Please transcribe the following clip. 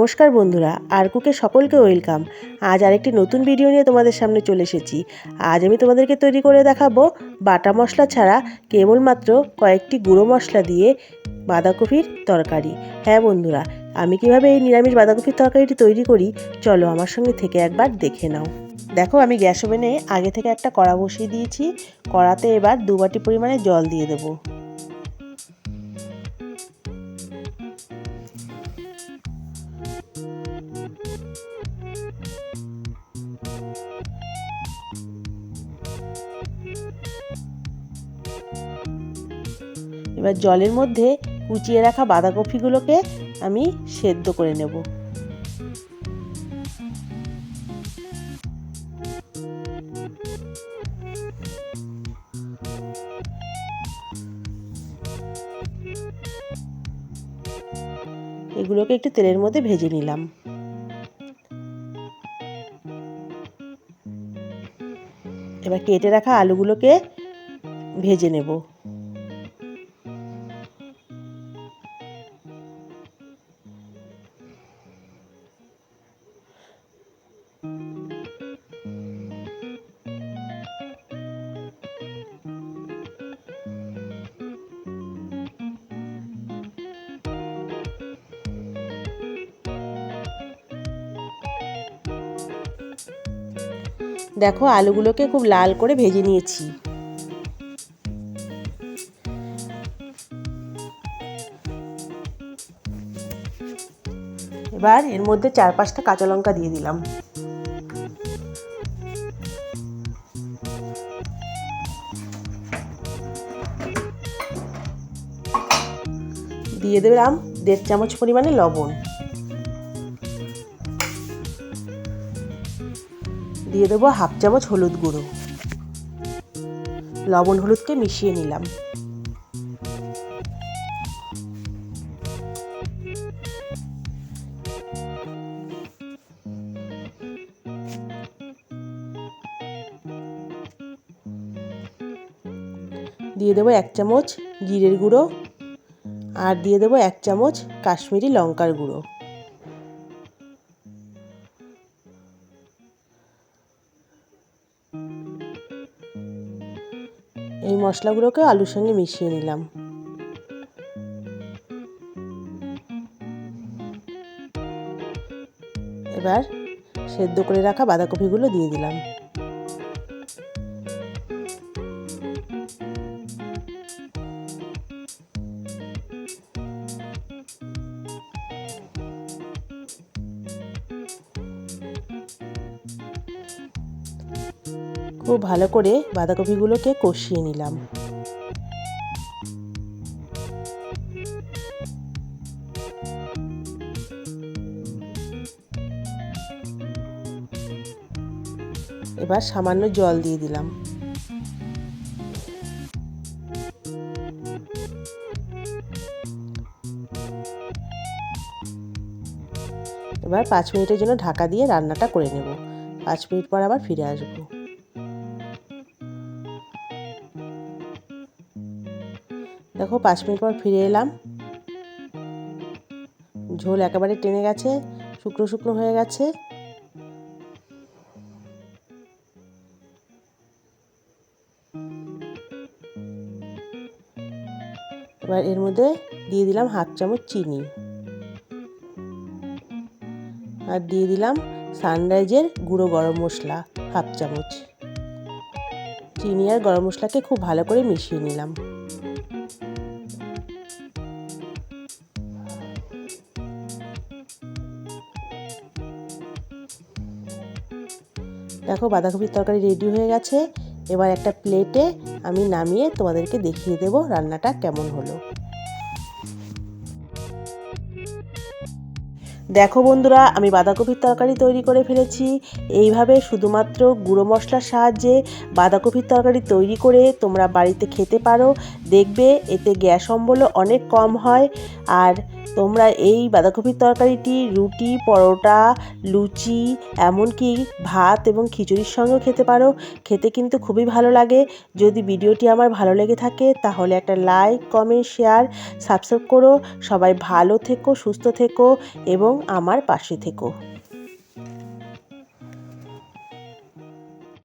নমস্কার বন্ধুরা, আরকুকে সকলকে ওয়েলকাম। আজ আরেকটি নতুন ভিডিও নিয়ে তোমাদের সামনে চলে এসেছি। আজ আমি তোমাদেরকে তৈরি করে দেখাবো বাটা মশলা ছাড়া কেবলমাত্র কয়েকটি গুঁড়ো মশলা দিয়ে বাঁধাকপির তরকারি। হ্যাঁ বন্ধুরা, আমি কীভাবে এই নিরামিষ বাঁধাকপির তরকারিটি তৈরি করি, চলো আমার সঙ্গে থেকে একবার দেখে নাও। দেখো, আমি গ্যাস ওভেনে আগে থেকে একটা কড়া বসিয়ে দিয়েছি। কড়াতে এবার দু বাটি পরিমাণে জল দিয়ে দেবো। এবার জলের মধ্যে কুচিয়ে রাখা বাঁধাকপিগুলোকে আমি সেদ্ধ করে নেব। এগুলোকে একটু তেলের মধ্যে ভেজে নিলাম। এবার কেটে রাখা আলুগুলোকে ভেজে নেব। দেখো আলুগুলোকে খুব লাল করে ভেজে নিয়েছি। এবার এর মধ্যে চার পাঁচটা কাঁচা লঙ্কা দিয়ে দিলাম। দিয়ে দিলাম দেড় চামচ পরিমাণে লবণ। দিয়ে দেবো হাফ চামচ হলুদ গুঁড়ো। লবণ হলুদকে মিশিয়ে নিলাম। দিয়ে দেবো এক চামচ জিরের গুঁড়ো। আর দিয়ে দেবো এক চামচ কাশ্মীরি লঙ্কার গুঁড়ো। এই মশলাগুলোকে আলুর সঙ্গে মিশিয়ে নিলাম। এবার সেদ্ধ করে রাখা বাঁধাকপিগুলো দিয়ে দিলাম। খুব ভালো করে বাঁধাকপিগুলোকে কষিয়ে নিলাম। এবার সামান্য জল দিয়ে দিলাম। এবার পাঁচ মিনিটের জন্য ঢাকা দিয়ে রান্নাটা করে নেব। পাঁচ মিনিট পর আবার ফিরে আসব। দেখো, পাঁচ মিনিট পর ফিরে এলাম। ঝোল একেবারে টেনে গেছে, শুকনো শুকনো হয়ে গেছে। এবার এর মধ্যে দিয়ে দিলাম হাফ চামচ চিনি। আর দিয়ে দিলাম সানরাইজের গুঁড়ো গরম মশলা, হাফ চামচ। চিনি আর গরম মশলাকে খুব ভালো করে মিশিয়ে নিলাম। দেখো বাঁধাকপির তরকারি রেডি হয়ে গেছে। এবার একটা প্লেটে আমি নামিয়ে তোমাদেরকে দেখিয়ে দেব রান্নাটা কেমন হলো। দেখো বন্ধুরা, আমি বাঁধাকপির তরকারি তৈরি করে ফেলেছি। এইভাবে শুধুমাত্র গুঁড়ো মশলার সাহায্যে বাঁধাকপির তরকারি তৈরি করে তোমরা বাড়িতে খেতে পারো। দেখবে এতে গ্যাস অম্বলও অনেক কম হয়। আর তোমরা এই বাঁধাকপির তরকারিটি, রুটি, পরোটা, লুচি, এমনকি ভাত এবং খিচুড়ির সঙ্গেও খেতে পারো। খেতে কিন্তু খুবই ভালো লাগে। যদি ভিডিওটি আমার ভালো লেগে থাকে, তাহলে একটা লাইক, কমেন্ট, শেয়ার, সাবস্ক্রাইব করো। সবাই ভালো থেকো, সুস্থ থেকো এবং আমার পাশে থেকো।